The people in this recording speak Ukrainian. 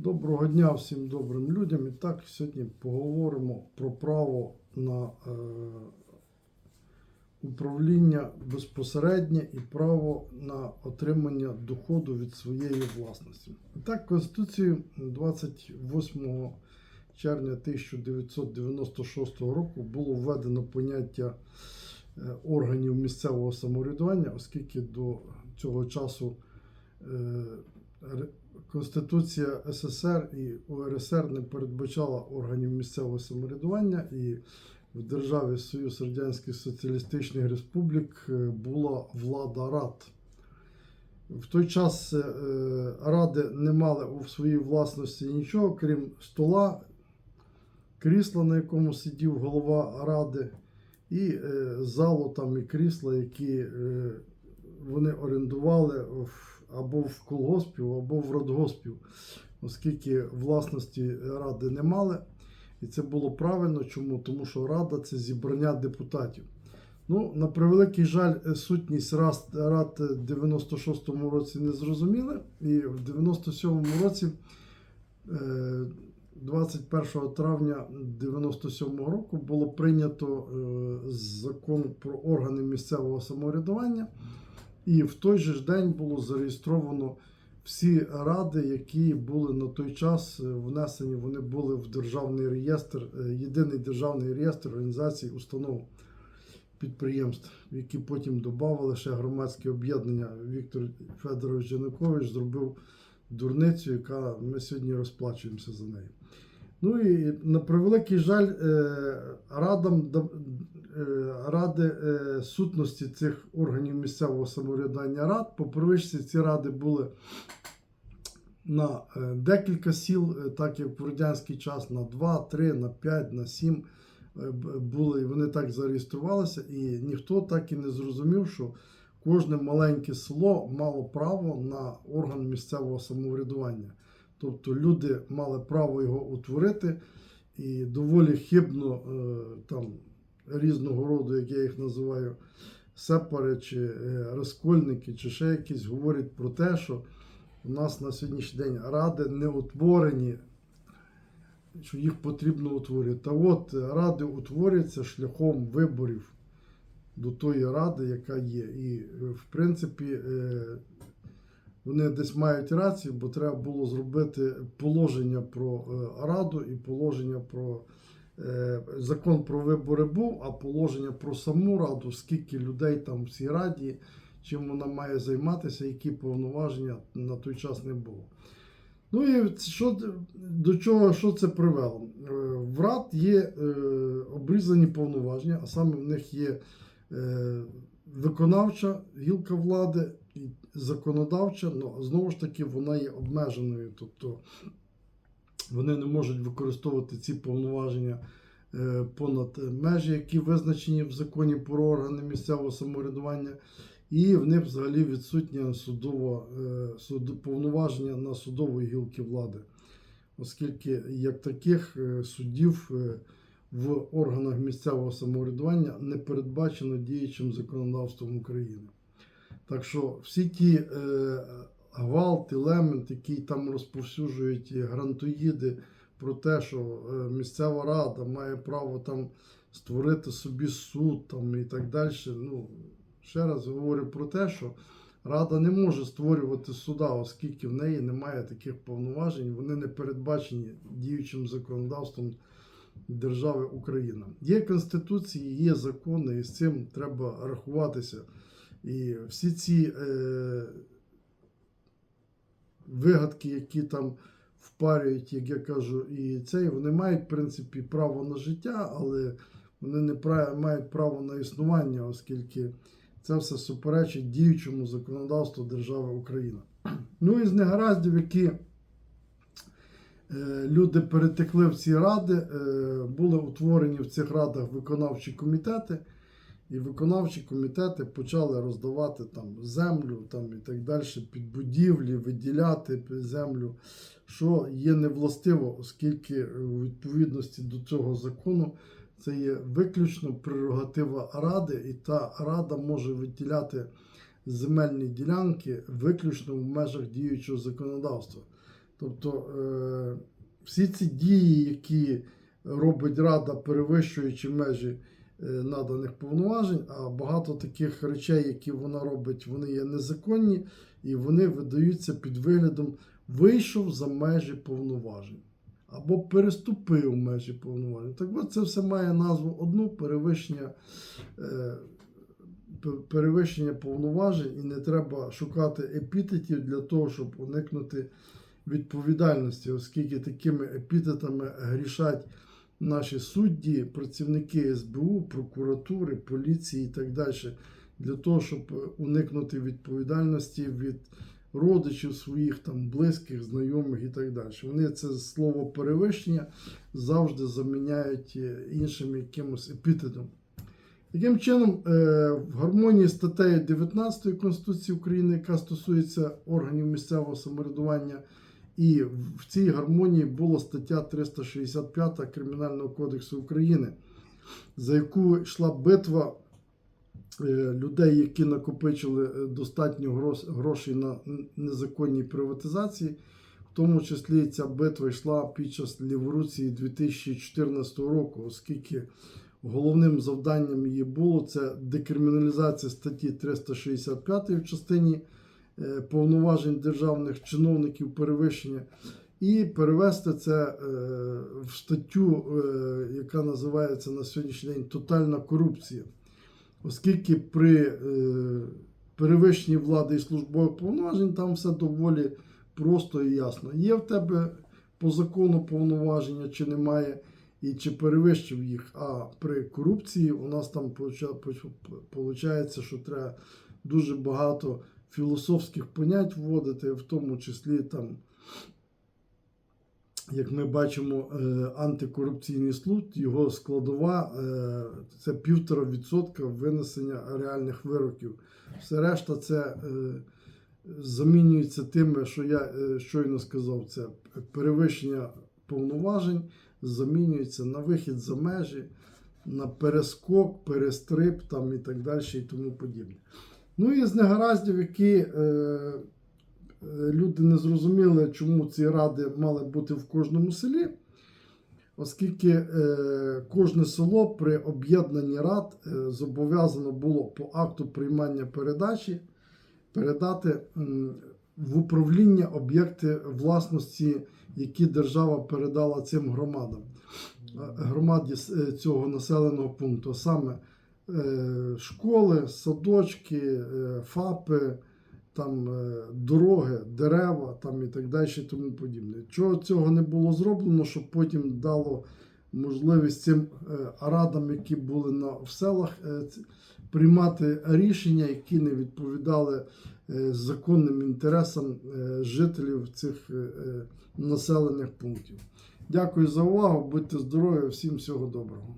Доброго дня всім добрим людям. І так, сьогодні поговоримо про право на е, управління безпосереднє і право на отримання доходу від своєї власності. І так, Конституцією 28 червня 1996 року було введено поняття е, органів місцевого самоврядування, оскільки до цього часу е, Конституція СССР і УРСР не передбачала органів місцевого самоврядування, і в державі Союз Радянських Соціалістичних Республік е, була влада рад. В той час е, ради не мали у своїй власності нічого, крім стола, крісла, на якому сидів голова ради, і е, залу там і крісла, які вони орендували в, або в колгоспів, або в родгоспів, оскільки власності ради не мали. І це було правильно. Чому? Тому що рада це зібрання депутатів. Ну, на превеликий жаль, е, сутність рад, рад е, в 96-му році не зрозуміли. І в 97-му році, е, 21 травня 97-го року, було прийнято е, закон про органи місцевого самоврядування. І в той же ж день було зареєстровано всі ради, які були на той час е, внесені, вони були в державний реєстр, е, єдиний державний реєстр організацій, установ підприємств, які потім додавали ще громадське об'єднання. Віктор Федорович Янукович зробив дурницю, яка ми сьогодні розплачуємося за неї. Ну і на превеликий жаль, е, радам да- ради е, сутності цих органів місцевого самоврядування рад. По привичці ці ради були на е, декілька сіл, е, так як в радянський час на 2, 3, на 5, на 7 е, були, вони так зареєструвалися, і ніхто так і не зрозумів, що кожне маленьке село мало право на орган місцевого самоврядування. Тобто люди мали право його утворити, і доволі хибно е, там різного роду, як я їх називаю, сепари чи е, розкольники, чи ще якісь говорять про те, що у нас на сьогоднішній день ради не утворені, що їх потрібно утворити. Та от ради утворюються шляхом виборів до тої ради, яка є. І, е, в принципі, е, вони десь мають рацію, бо треба було зробити положення про раду і положення про закон про вибори був, а положення про саму раду, скільки людей там в цій раді, чим вона має займатися, які повноваження на той час не було. Ну і що, до чого що це привело? Е, В рад є е, обрізані повноваження, а саме в них є е, виконавча гілка влади і законодавча, але знову ж таки вона є обмеженою. Тобто вони не можуть використовувати ці повноваження е, понад межі, які визначені в законі про органи місцевого самоврядування, і в них взагалі відсутнє судово, е, суд, повноваження на судової гілки влади, оскільки як таких е, суддів е, в органах місцевого самоврядування не передбачено діючим законодавством України. Так що всі ті е, гвалт, елемент, який там розповсюджують грантоїди про те, що е, місцева рада має право там створити собі суд там, і так далі. Ну, ще раз говорю про те, що Рада не може створювати суда, оскільки в неї немає таких повноважень, вони не передбачені діючим законодавством держави Україна. Є конституції, є закони, і з цим треба рахуватися. І всі ці е, вигадки, які там впарюють, як я кажу, і цей, вони мають, в принципі, право на життя, але вони не мають право на існування, оскільки це все суперечить діючому законодавству держави Україна. Ну і з негараздів, які е, люди перетекли в ці ради, е, були утворені в цих радах виконавчі комітети. І виконавчі комітети почали роздавати там землю там, і так далі під будівлі, виділяти землю, що є невластиво, оскільки у відповідності до цього закону це є виключно прерогатива ради, і та рада може виділяти земельні ділянки виключно в межах діючого законодавства. Тобто е, всі ці дії, які робить Рада, перевищуючи межі наданих повноважень, а багато таких речей, які вона робить, вони є незаконні і вони видаються під виглядом вийшов за межі повноважень або переступив межі повноважень. Так от це все має назву одну перевищення. Е, Перевищення повноважень, і не треба шукати епітетів для того, щоб уникнути відповідальності, оскільки такими епітетами грішать наші судді, працівники СБУ, прокуратури, поліції і так далі, для того, щоб уникнути відповідальності від родичів своїх, там, близьких, знайомих і так далі. Вони це слово перевищення завжди заміняють е, іншим якимось епітетом. Таким чином, е, в гармонії з статтею 19 Конституції України, яка стосується органів місцевого самоврядування, і в цій гармонії була стаття 365 Кримінального кодексу України, за яку йшла битва е, людей, які накопичили е, достатньо грошей на н- незаконній приватизації. В тому числі ця битва йшла під час Ліворуції 2014 року, оскільки головним завданням її було це декриміналізація статті 365 в частині повноважень державних чиновників перевищення, і перевести це е, в статтю, е, яка називається на сьогоднішній день тотальна корупція. Оскільки при е, перевищенні влади і службових повноважень там все доволі просто і ясно. Є в тебе по закону повноваження чи немає, і чи перевищив їх. А при корупції у нас там виходить, що треба дуже багато філософських понять вводити, в тому числі там. Як ми бачимо, е, антикорупційний суд, його складова е, це півтора відсотка винесення реальних вироків. Все решта це е, замінюється тим, що я щойно сказав, це перевищення повноважень, замінюється на вихід за межі, на перескок, перестрип там і так далі, і тому подібне. Ну і з негараздів, які е, е, люди не зрозуміли, чому ці ради мали бути в кожному селі, оскільки е, кожне село при об'єднанні рад е, зобов'язано було по акту приймання передачі передати м, в управління об'єкти власності, які держава передала цим громадам, е, громаді е, цього населеного пункту, саме е, школи, садочки, е, ФАПи, там е, дороги, дерева там і так далі, тому подібне. Чого цього не було зроблено, щоб потім дало можливість цим е, радам, які були на, в селах, е, приймати рішення, які не відповідали е, законним інтересам е, жителів цих е, е, населених пунктів. Дякую за увагу, будьте здорові, всім всього доброго.